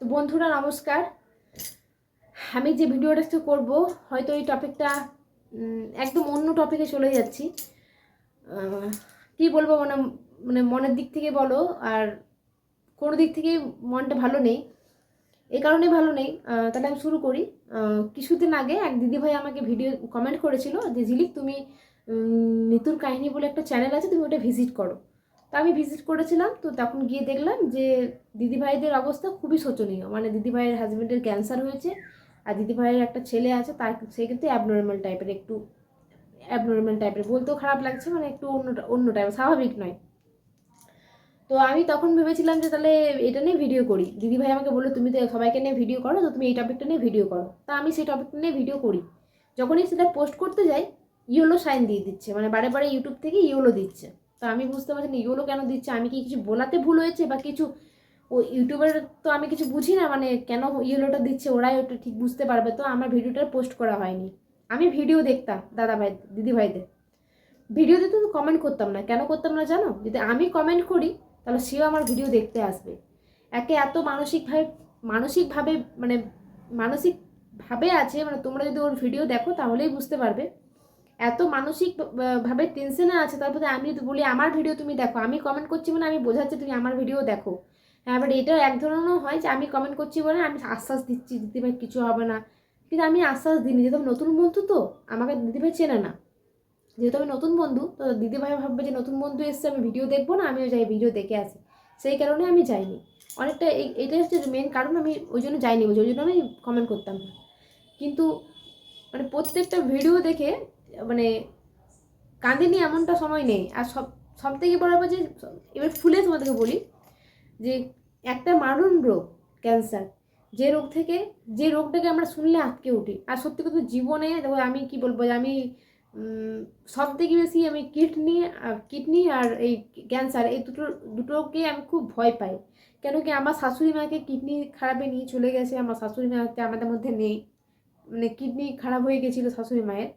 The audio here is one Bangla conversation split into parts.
তো বন্ধুরা, নমস্কার। আমি যে ভিডিওটা আজকে করব, হয়তো এই টপিকটা একদম অন্য টপিকে চলে যাচ্ছি। কি বলব মানে মানে মনের দিক থেকে বলো, আর কোনো দিক থেকে মনটা ভালো নেই। এই কারণে ভালো নেই। তাহলে আমি শুরু করি। কিছুদিন আগে এক দিদিভাই আমাকে ভিডিও কমেন্ট করেছিল যে ঝিলিক তুমি নিতুর কাহিনী বলে একটা চ্যানেল আছে, তুমি ওটা ভিজিট করো। তো আমি ভিজিট করেছিলাম, তো তখন গিয়ে দেখলাম যে দিদিভাইদের অবস্থা খুবই শোচনীয়। মানে দিদিভাইয়ের হাজব্যান্ডের ক্যান্সার হয়েছে, আর দিদিভাইয়ের একটা ছেলে আছে, তার সে কিন্তু অ্যাবনর্মাল টাইপের একটু অ্যাবনর্মাল টাইপের বলতেও খারাপ লাগছে মানে একটু অন্য অন্য টাইপের স্বাভাবিক নয়। তো আমি তখন ভেবেছিলাম যে তাহলে এটা নিয়ে ভিডিও করি। দিদিভাই আমাকে বলল, তুমি তো সবাইকে নিয়ে ভিডিও করো, তো তুমি এই টপিকটা নিয়ে ভিডিও করো। তা আমি সেই টপিকটা নিয়ে ভিডিও করি। যখনই সেটা পোস্ট করতে যাই, ইয়েলো সাইন দিয়ে দিচ্ছে মানে বারে বারে ইউটিউব থেকে ইয়েলো দিচ্ছে। তা আমি বুঝতে পারছি না ইয়েলো কেন দিচ্ছে? আমি কি কিছু বলাতে ভুল হয়েছে বা কিছু? ও ইউটিউবের তো আমি কিছু বুঝি না মানে কেন ইয়েলোটা দিচ্ছে? ওরাই ওটা ঠিক বুঝতে পারবে। তো আমার ভিডিওটা পোস্ট করা হয়নি। আমি ভিডিও দেখতাম দাদা ভাই, দিদি ভাইদের। ভিডিওতে তো কমেন্ট করতাম না। কেন করতাম না জানো? যদি আমি কমেন্ট করি, তাহলে সেও আমার ভিডিও দেখতে আসবে। একে এত মানসিকভাবে মানসিকভাবে মানে মানসিকভাবে আছে মানে তোমরা যদি ওর ভিডিও দেখো, তাহলেই বুঝতে পারবে। এত মানসিক আহ, ভাবে টেনশনে আছে তারপরে আমি যদি বলি আমার ভিডিও তুমি দেখো। আমি কমেন্ট করছি মানে আমি বোঝাচ্ছি তুমি আমার ভিডিও দেখো। হ্যাঁ বাট এটা এক ধরনেরও হয় যে আমি কমেন্ট করছি বলে আমি আশ্বাস দিচ্ছি দিদিভাই কিছু হবে না। কিন্তু আমি আশ্বাস দিইনি যেহেতু নতুন বন্ধু তো আমাকে দিদিভাই চেনে না। যেহেতু আমি নতুন বন্ধু তো দিদিভাই ভাববে যে নতুন বন্ধু এসছে আমি ভিডিও দেখব না আমিও যাই ভিডিও দেখে আসি। সেই কারণে আমি যাইনি। অনেকটা এটাই হচ্ছে মেন কারণ আমি ওই জন্য যাইনি ওই জন্য আমি কমেন্ট করতাম না। কিন্তু মানে প্রত্যেকটা ভিডিও দেখে মানে কাঁদিনি এমনটা সময় নেই। আর সব সব থেকে বড় ব্যাপার যে, এবার ফুলে তোমাদেরকে বলি যে, একটা মারণ রোগ, ক্যান্সার, যে রোগ থেকে, যে রোগটাকে আমরা শুনলে আটকে উঠি। আর সত্যি কথা জীবনে দেখো আমি কি বলব যে আমি সব থেকে বেশি আমি কিডনি কিডনি আর এই ক্যান্সার এই দুটো, দুটোকে আমি খুব ভয় পাই। কেন কি আমার শাশুড়ি মাকে কিডনি খারাপে নিয়ে চলে গেছে, আমার শাশুড়ি মাকে আমাদের মধ্যে নেই। মানে কিডনি খারাপ হয়ে গেছিল শাশুড়ি মায়ের।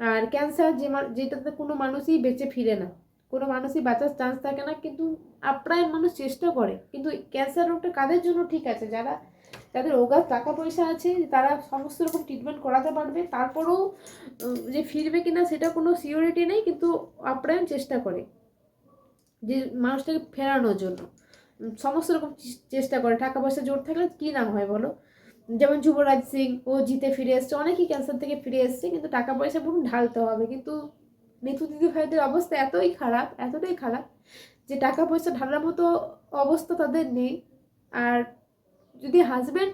আর ক্যান্সার যে যেটাতে কোনো মানুষই বেঁচে ফিরে না। কোনো মানুষই বাঁচার চান্স থাকে না, কিন্তু আপ্রায় মানুষ চেষ্টা করে। কিন্তু ক্যান্সার রোগটা কাদের জন্য ঠিক আছে? যারা, যাদের অগাধ টাকা পয়সা আছে, তারা সমস্ত রকম ট্রিটমেন্ট করাতে পারবে। তারপরেও যে ফিরবে কিনা সেটা কোনো সিওরিটি নেই, কিন্তু আপ্রায়ণ চেষ্টা করে। যে মানুষটাকে ফেরানোর জন্য। সমস্ত রকম চেষ্টা করে। টাকা পয়সা জোর থাকলে কী নাম হয় বলো? যেমন যুবরাজ সিং ও জিতে ফিরে এসছে, অনেকেই ক্যান্সার থেকে ফিরে এসছে, কিন্তু টাকা পয়সা পুরো ঢালতে হবে। কিন্তু নিতু দিদি ভাইদের অবস্থা এতই খারাপ, এতটাই খারাপ যে টাকা পয়সা ঢালার মতো অবস্থা তাদের নেই। আর যদি হাজব্যান্ড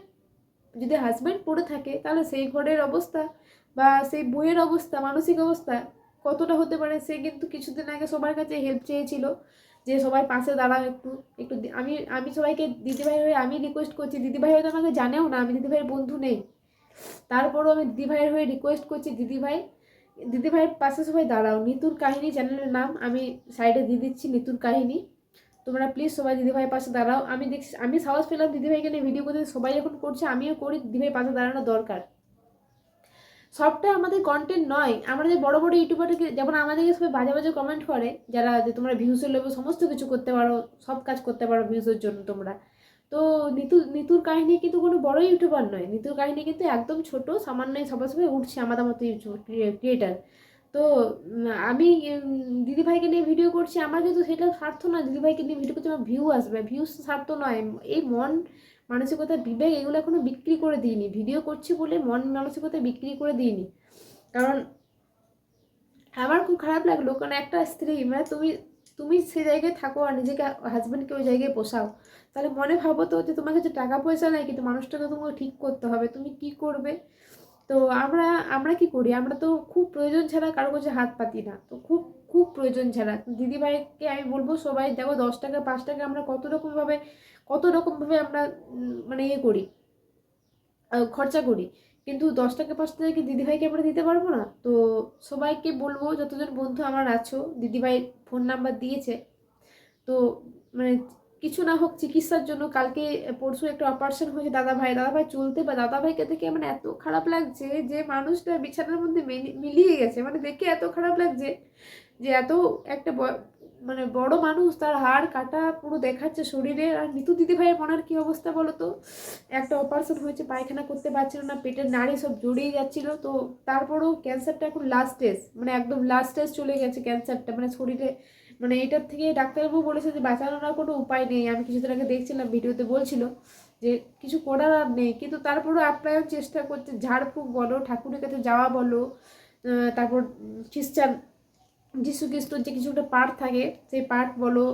যদি হাজব্যান্ড পড়ে থাকে, তাহলে সেই ঘরের অবস্থা বা সেই বইয়ের অবস্থা, মানসিক অবস্থা কতটা হতে পারে, সে কিন্তু কিছুদিন আগে সবার কাছে হেল্প চেয়েছিল। যে সবাই পাশে দাঁড়াও একটু একটু আমি আমি সবাইকে দিদিভাই হয়ে আমি রিকোয়েস্ট করছি, দিদিভাই হয়তো আমাকে জানেও না, আমি দিদিভাইয়ের বন্ধু নেই। তারপরও আমি দিদিভাইয়ের হয়ে রিকোয়েস্ট করছি, দিদিভাই, দিদিভাইয়ের পাশে সবাই দাঁড়াও। নিতুর কাহিনী চ্যানেলের নাম আমি সাইডে দিয়ে দিচ্ছি, নিতুর কাহিনী। তোমরা প্লিজ সবাই দিদিভাইয়ের পাশে দাঁড়াও। আমি দেখছি, আমি সাহস পেলাম দিদিভাইকে নিয়ে ভিডিও করতে, সবাই যখন করছে, আমিও করি, দিদিভাইয়ের পাশে দাঁড়ানো দরকার। সবটা আমাদের কন্টেন্ট নয়। আমরা যে বড়ো বড় ইউটিউবারকে যেমন আমাদেরকে সবাই বাজে বাজে কমেন্ট করে, যারা যে তোমরা ভিউসের লোভে সমস্ত কিছু করতে পারো, সব কাজ করতে পারো ভিউসের জন্য তোমরা। তো নিতু, নিতুর কাহিনী কিন্তু কোনো বড় ইউটিউবার নয়। নিতুর কাহিনী কিন্তু একদম ছোট, সামান্যই সবার সবাই উঠছে আমাদের মতো ইউটিউব ক্রিয়েটার তো আমি দিদিভাইকে নিয়ে ভিডিও করছি। আমার কিন্তু সেটা স্বার্থ নয়। দিদিভাইকে নিয়ে ভিডিও করছি, আমার ভিউ আসবে। ভিউস স্বার্থ নয়। এই মন মানসিকতা বিবেক এগুলো এখনও বিক্রি করে দিইনি। ভিডিও করছি বলে মন মানসিকতা বিক্রি করে দিইনি। কারণ আমার খুব খারাপ লাগল। কারণ একটা স্ত্রী মানে তুমি তুমি সে জায়গায় থাকো আর নিজেকে হাজব্যান্ডকে ওই জায়গায় পোষাও। তাহলে মনে ভাবো তো যে তোমার কাছে টাকা পয়সা নেই, কিন্তু মানুষটাকে তোমাকে ঠিক করতে হবে। তুমি কি করবে? তো আমরা আমরা কি করি? আমরা তো খুব প্রয়োজন ছাড়া কারও কাছে হাত পাতি না। তো খুব খুব প্রয়োজন ছাড়া। দিদিভাইকে আমি বলব, সবাই দেখো দশ টাকা, পাঁচ টাকা আমরা কত রকমভাবে কত রকমভাবে আমরা মানে ইয়ে করি খরচা করি। কিন্তু দশ টাকা, পাঁচ টাকা কি দিদিভাইকে আমরা দিতে পারব না? তো সবাইকে বলব, যতজন বন্ধু আমার আছো, দিদিভাই ফোন নাম্বার দিয়েছে। তো মানে কিছু না হোক চিকিৎসার জন্য কালকে পরশু একটা অপারেশন হয়েছে দাদা ভাই দাদা ভাই চলতে বা দাদা ভাইকে দেখে মানে এত খারাপ লাগছে যে মানুষটা বিছানার মধ্যে মিলিয়ে গেছে। মানে দেখে এত খারাপ লাগছে যে এত একটা মানে বড় মানুষ তার হাড় কাটা পুরো দেখাচ্ছে শরীরে। আর নিতু দিদি ভাইয়ের মনের কি অবস্থা বলো তো? একটা অপারেশন হয়েছে, পায়খানা করতে পারছিল না, পেটের নাড়ি সব জড়িয়ে যাচ্ছিল। তো তারপরেও ক্যান্সারটা এখন লাস্ট স্টেজ মানে একদম লাস্ট স্টেজ চলে গেছে ক্যান্সারটা মানে শরীরে মানে এটার থেকে ডাক্তারবাবু বলেছে যে বাঁচানোর আর কোনো উপায় নেই। আমি কিছুদিন আগে দেখছিলাম ভিডিওতে বলছিল যে কিছু করার আর নেই। কিন্তু তারপরেও আপ্রায়ণ চেষ্টা করছে, ঝাড়ফুঁক বলো, ঠাকুরের কাছে যাওয়া বলো তারপর খ্রিস্টান যিশু খ্রিস্টর যে কিছু একটা পাঠ থাকে, সেই পাঠ বলো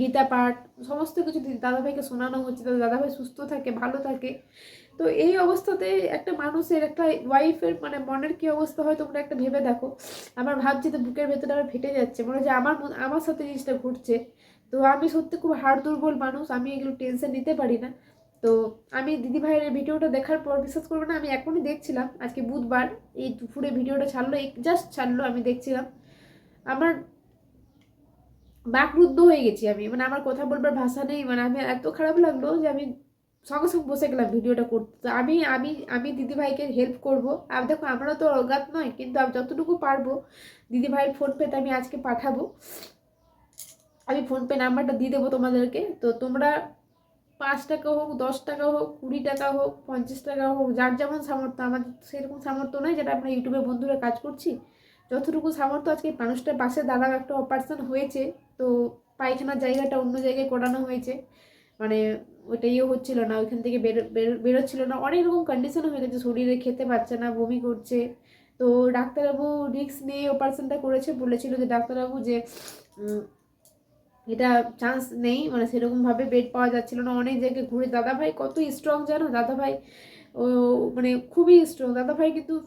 গীতা পাঠ, সমস্ত কিছু দাদাভাইকে শোনানো হচ্ছে তাদের দাদাভাই সুস্থ থাকে, ভালো থাকে। তো এই অবস্থাতে একটা মানুষের, একটা ওয়াইফের মানে মনের কি অবস্থা হয় তোমরা একটা ভেবে দেখো। আমার ভাবছি তো বুকের ভেতরে আমার ফেটে যাচ্ছে। মনে হচ্ছে আমার আমার সাথে জিনিসটা ঘটছে। তো আমি সত্যি খুব হাড় দুর্বল মানুষ, আমি এগুলো টেনশন নিতে পারি না। তো আমি দিদি ভাইয়ের ভিডিওটা দেখার পর, বিশ্বাস করব না, আমি এখনই দেখছিলাম। আজকে বুধবার এই দুপুরে ভিডিওটা ছাড়লো জাস্ট ছাড়লো, আমি দেখছিলাম। আমার বাকরুদ্ধ হয়ে গেছি আমি। মানে আমার কথা বলবার ভাষা নেই। মানে আমি এত খারাপ লাগল যে আমি সঙ্গে সঙ্গে বসে গেলাম ভিডিওটা করতে। তো আমি আমি আমি দিদিভাইকে হেল্প করব। আর দেখো, আমরা তো অজ্ঞাত নয়, কিন্তু আমি যতটুকু পারব, দিদিভাইয়ের ফোনপেতে আমি আজকে পাঠাবো। আমি ফোনপে নাম্বারটা দিয়ে দেবো তোমাদেরকে। তো তোমরা পাঁচ টাকা হোক, দশ টাকা হোক, কুড়ি টাকা হোক, পঞ্চাশ টাকা হোক, যার যেমন সামর্থ্য, আমাদের সেরকম সামর্থ্য নয় যেটা আমরা ইউটিউবে বন্ধুরা কাজ করছি। যতটুকু সামর্থ্য আজকে মানুষটার পাশে দাঁড়াও একটা অপারেশন হয়েছে, তো পায়খানার জায়গাটা অন্য জায়গায় করানো হয়েছে। মানে ওটা ইয়ে হচ্ছিল না, ওইখান থেকে বেরো, বেরো- বেরোচ্ছিল না। অনেক রকম কন্ডিশন হয়ে গেছে, শরীরে খেতে পারছে না, বমি করছে। তো ডাক্তারবাবু রিস্ক নিয়ে অপারেশনটা করেছে, বলেছিল যে ডাক্তারবাবু যে এটা চান্স নেই মানে সেরকমভাবে বেড পাওয়া যাচ্ছিল না। অনেক জায়গায় ঘুরে, দাদাভাই কত স্ট্রং জানো? দাদাভাই ও মানে খুবই স্ট্রং দাদাভাই কিন্তু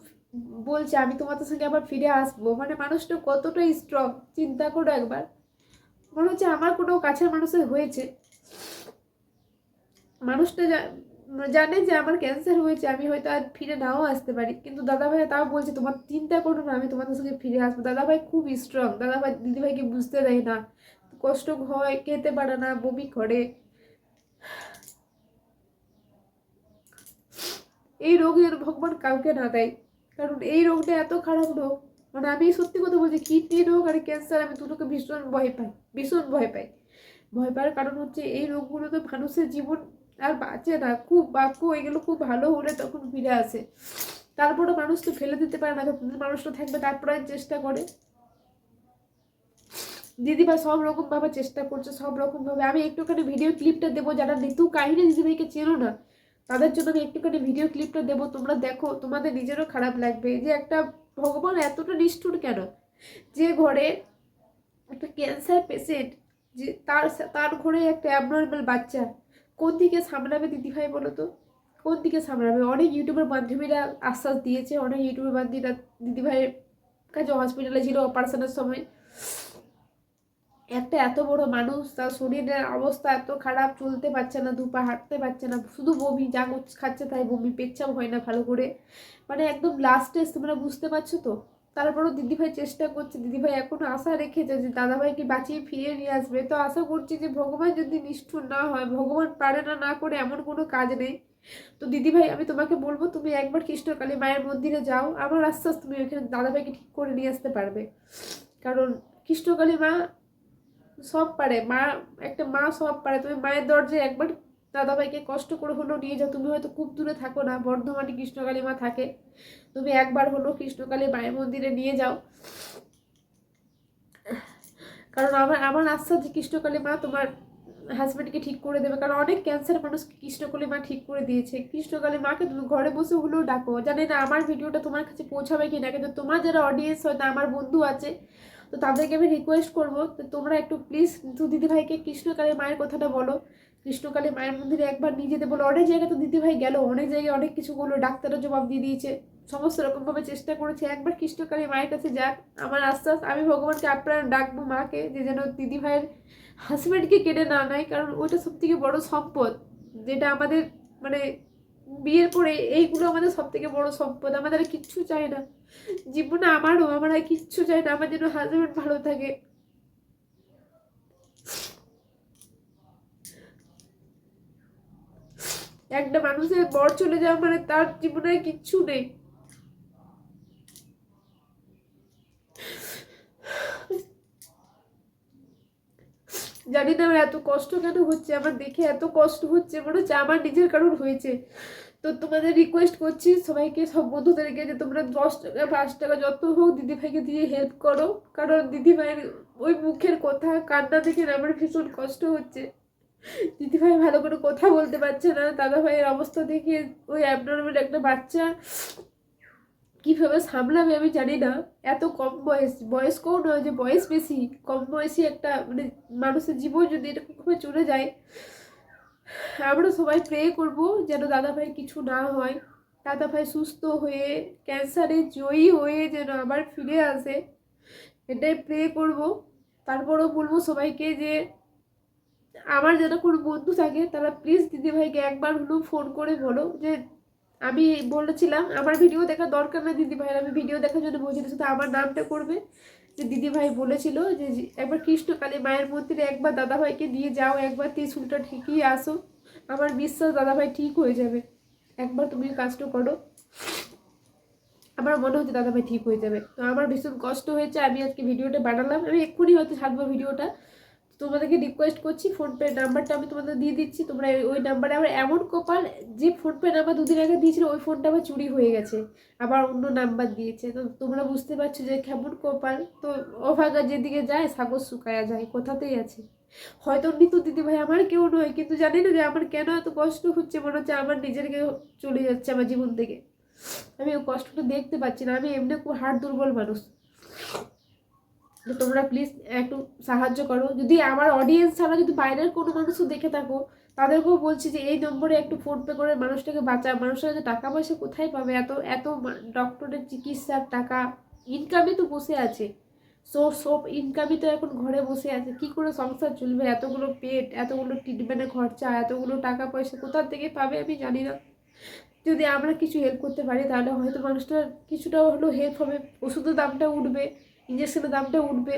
বলছে, আমি তোমাদের সঙ্গে আবার ফিরে আসব। মানে মানুষটা কতটা স্ট্রং চিন্তা করো একবার। মনে হচ্ছে আমার কোনো কাছের মানুষের হয়েছে। মানুষটা জানে যে আমার ক্যান্সার হয়েছে, আমি হয়তো আর ফিরে নাও আসতে পারি। কিন্তু দাদাভাই তাও বলছে, তোমার চিন্তা করো না, আমি তোমাদের সঙ্গে ফিরে আসব। দাদাভাই খুব স্ট্রং দাদাভাই, দিদিভাইকে বুঝতে দেয় না। কষ্ট হয়, খেতে পারে না, বমি করে। এই রোগের ভগবান কাউকে না দেয়। কারণ এই রোগটা এত খারাপ রোগ মানে আমি সত্যি কথা বলছি, কিডনি রোগ আর ক্যান্সার আমি দুটোকে ভীষণ ভয় পাই, ভীষণ ভয় পাই। ভয় পাওয়ার কারণ হচ্ছে এই রোগগুলো তো মানুষের জীবন আর বাঁচে না, খুব বাক্য এগুলো খুব ভালো হলে তখন ফিরে আসে। তারপরে মানুষ তো ফেলে দিতে পারে না মানুষটা থাকবে তারপরে চেষ্টা করে। দিদিভাই সব রকম ভাবে চেষ্টা করছে, সব রকমভাবে আমি একটুখানি ভিডিও ক্লিপটা দেবো, যারা নিতু কাহিনী দিদিভাইকে চেনো না তাদের জন্য আমি একটুখানি ভিডিও ক্লিপটা দেবো। তোমরা দেখো, তোমাদের নিজেরও খারাপ লাগবে। যে একটা ভগবান এতটা নিষ্ঠুর কেন? যে ঘরে একটা ক্যান্সার পেশেন্ট যে তার তার ঘরে একটা অ্যাবনর্মাল বাচ্চা, কোন দিকে সামলাবে দিদিভাই বলো তো কোন দিকে সামলাবে? অনেক ইউটিউবের বান্ধবীরা আশ্বাস দিয়েছে, অনেক ইউটিউবের বান্ধবীরা দিদিভাইয়ের কাছে হসপিটালে ছিল অপারেশনের সময়। একটা এত বড় মানুষ, তার শরীরের অবস্থা এত খারাপ, চলতে পারছে না, দুপা হাঁটতে পারছে না, শুধু বমি, যা খাচ্ছে তাই বমি পেচ্ছাপ হয় না ভালো করে। মানে একদম লাস্টে তোমরা বুঝতে পারছ তো? তারপরও দিদিভাই চেষ্টা করছে, দিদিভাই এখনও আশা রেখেছে যে দাদাভাইকে বাঁচিয়ে ফিরিয়ে নিয়ে আসবে। তো আশা করছি যে ভগবান যদি নিষ্ঠুর না হয়, ভগবান পারে না না করে এমন কোনো কাজ নেই। তো দিদিভাই, আমি তোমাকে বলব, তুমি একবার কৃষ্ণকালী মায়ের মন্দিরে যাও, আমার আশ্বাস তুমি ওইখানে দাদাভাইকে ঠিক করে নিয়ে আসতে পারবে। কারণ কৃষ্ণকালী মা সব পারে, মা, একটা মা সব পারে। তুমি মায়ের দরজায় একবার দাদা ভাইকে কষ্ট করে হলেও নিয়ে যাও। তুমি হয়তো খুব দূরে থাকো না, বর্ধমানে কৃষ্ণকালী মা থাকে। তুমি একবার হলো কৃষ্ণকালী মায়ের মন্দিরে নিয়ে যাও। কারণ আমার আমার আস্থা যে কৃষ্ণকালী মা তোমার হাজব্যান্ডকে ঠিক করে দেবে। কারণ অনেক ক্যান্সার মানুষ কৃষ্ণকালী মা ঠিক করে দিয়েছে। কৃষ্ণকালে মাকে ঘরে বসে হলেও ডাকো। জানি না আমার ভিডিওটা তোমার কাছে পৌঁছাবে কি না কিন্তু তোমার যারা অডিয়েন্স হয়তো আমার বন্ধু আছে, তো তাদেরকে আমি রিকোয়েস্ট করব তো তোমরা একটু প্লিজ দু দিদিভাইকে কৃষ্ণকালী মায়ের কথাটা বলো। কৃষ্ণকালে মায়ের মন্দিরে একবার নিয়ে যেতে বলো। অনেক জায়গায় তো দিদিভাই গেল। অনেক জায়গায় অনেক কিছু বলল ডাক্তারও জবাব দিয়ে দিয়েছে। সমস্ত রকমভাবে চেষ্টা করেছে। একবার কৃষ্ণকালী মায়ের কাছে যাক। আমার আস্তে আস্তে আমি ভগবানকে আপনার ডাকবো মাকে যে যেন দিদিভাইয়ের হাজব্যান্ডকে কেড়ে না নেয়, কারণ ওইটা সব থেকে বড় সম্পদ, যেটা আমাদের মানে বিয়ের পরে এইগুলো আমাদের সব থেকে বড় সম্পদ, আমাদের আর কিচ্ছু চাই না। জীবনে আমারও, আমার আর কিচ্ছু চাই না, আমার যেন হাজব্যান্ড ভালো থাকে। একটা মানুষের বর চলে যাওয়া মানে তার জীবনে কিচ্ছু নেই। জানি না আমার এত কষ্ট কেন হচ্ছে, আমার দেখে এত কষ্ট হচ্ছে মনে হচ্ছে আমার নিজের কারণ হয়েছে। তো তোমাদের রিকোয়েস্ট করছি সবাইকে, সব বন্ধুদেরকে যে তোমরা দশ টাকা, পাঁচ টাকা যত হোক দিদিভাইকে দিয়ে হেল্প করো। কারণ দিদিভাইয়ের ওই মুখের কথা, কান্না দেখে আমার ভীষণ কষ্ট হচ্ছে। দিদিভাই ভালো করে কথা বলতে পারছে না দাদা ভাইয়ের অবস্থা দেখে ওই অ্যাবনর্মাল একটা বাচ্চা কীভাবে সামলাবে আমি জানি না। এত কম বয়স, বয়স্কও নয় যে বয়স বেশি, কম বয়সী একটা মানে মানুষের জীবন যদি এরকমভাবে চলে যায়, আমরা সবাই প্রে করব যেন দাদা ভাই কিছু না হয়। দাদা ভাই সুস্থ হয়ে ক্যান্সারে জয়ী হয়ে যেন আবার ফিরে আসে। এটাই প্রে করব। তারপরও বলব সবাইকে যে আমার যেন কোনো বন্ধু থাকে, তারা প্লিজ দিদিভাইকে একবার হলেও ফোন করে বলো যে আমি বলেছিলাম, আমার ভিডিও দেখার দরকার না দিদিভাইয়ের। আমি ভিডিও দেখার জন্য বলছি শুধু আমার নামটা করবে। যে দিদিভাই বলেছিল যে একবার কৃষ্ণকালী মায়ের মন্দিরে একবার দাদাভাইকে নিয়ে যাও, একবার ত্রিশুলটা ঠিকই আসো। আমার বিশ্বাস দাদাভাই ঠিক হয়ে যাবে। একবার তুমি কাজটা করো। আমার মনে হচ্ছে দাদাভাই ঠিক হয়ে যাবে। তো আমার ভীষণ কষ্ট হয়েছে, আমি আজকে ভিডিওটা বানালাম। আমি এক্ষুনি হয়তো ছাড়বো ভিডিওটা। তোমাদেরকে রিকোয়েস্ট করছি ফোনপে নাম্বারটা আমি তোমাদের দিয়ে দিচ্ছি। তোমরা ওই- নাম্বারে আমার এমন কপাল যে ফোনপে নাম্বার দুদিন আগে দিয়েছিল, ওই ফোনটা আমার চুরি হয়ে গেছে। আবার অন্য নাম্বার দিয়েছে। তো তোমরা বুঝতে পারছ যে কেমন কপাল। তো অভাগা যেদিকে যায়, সাগর শুকায়া যায়, কোথাতেই আছে। হয়তো নিতু দিদি ভাই আমার কেউ নয়, কিন্তু জানি না যে আমার কেন এত কষ্ট হচ্ছে, মনে হচ্ছে আমার নিজের কেউ চলে যাচ্ছে আমার জীবন থেকে। আমি ওই কষ্টটা দেখতে পাচ্ছি না। আমি এমনি খুব হাড় দুর্বল মানুষ। তো তোমরা প্লিজ একটু সাহায্য করো। যদি আমার অডিয়েন্স ছাড়া যদি বাইরের কোনো মানুষও দেখে থাকো, তাদেরকেও বলছি যে এই নম্বরে একটু ফোনপে করে মানুষটাকে বাঁচা মানুষের যে টাকা পয়সা কোথায় পাবে? এত এত ডক্টরের চিকিৎসার টাকা ইনকামে তো বসে আছে। সোর্স অফ ইনকামই তো এখন ঘরে বসে আছে। কি করে সংসার চলবে? এতগুলো পেট এতগুলো ট্রিটমেন্টের খরচা, এতগুলো টাকা পয়সা কোথা থেকে পাবে আমি জানি না। যদি আমরা কিছু হেল্প করতে পারি, তাহলে হয়তো মানুষটার কিছুটা হলেও হেল্প হবে। ওষুধের দামটা উঠবে। ইঞ্জেকশনের দামটা উঠবে।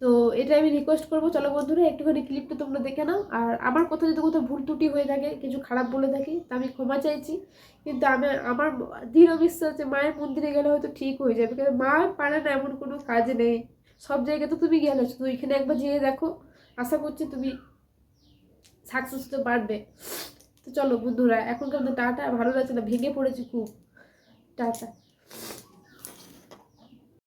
তো এটা আমি রিকোয়েস্ট করব। চলো বন্ধুরা, একটুখানি ক্লিপটা তোমরা দেখে নাও। আর আমার কথা যদি কোথাও ভুল ত্রুটি হয়ে থাকে, কিছু খারাপ বলে থাকি, তা আমি ক্ষমা চাইছি। কিন্তু আমি, আমার দৃঢ় বিশ্বাস যে মায়ের মন্দিরে গেলে হয়তো ঠিক হয়ে যাবে। কারণ মা পারে না এমন কোনো কাজ নেই। সব জায়গায় তো তুমি গেলে, শুধু এখানে একবার যেয়ে দেখো। আশা করছি তুমি সাকসেস তো পারবে। তো চলো বন্ধুরা, এখনকার মতো টাটা। ভালো লাগছে না, ভেঙে পড়েছি খুব। টাটা।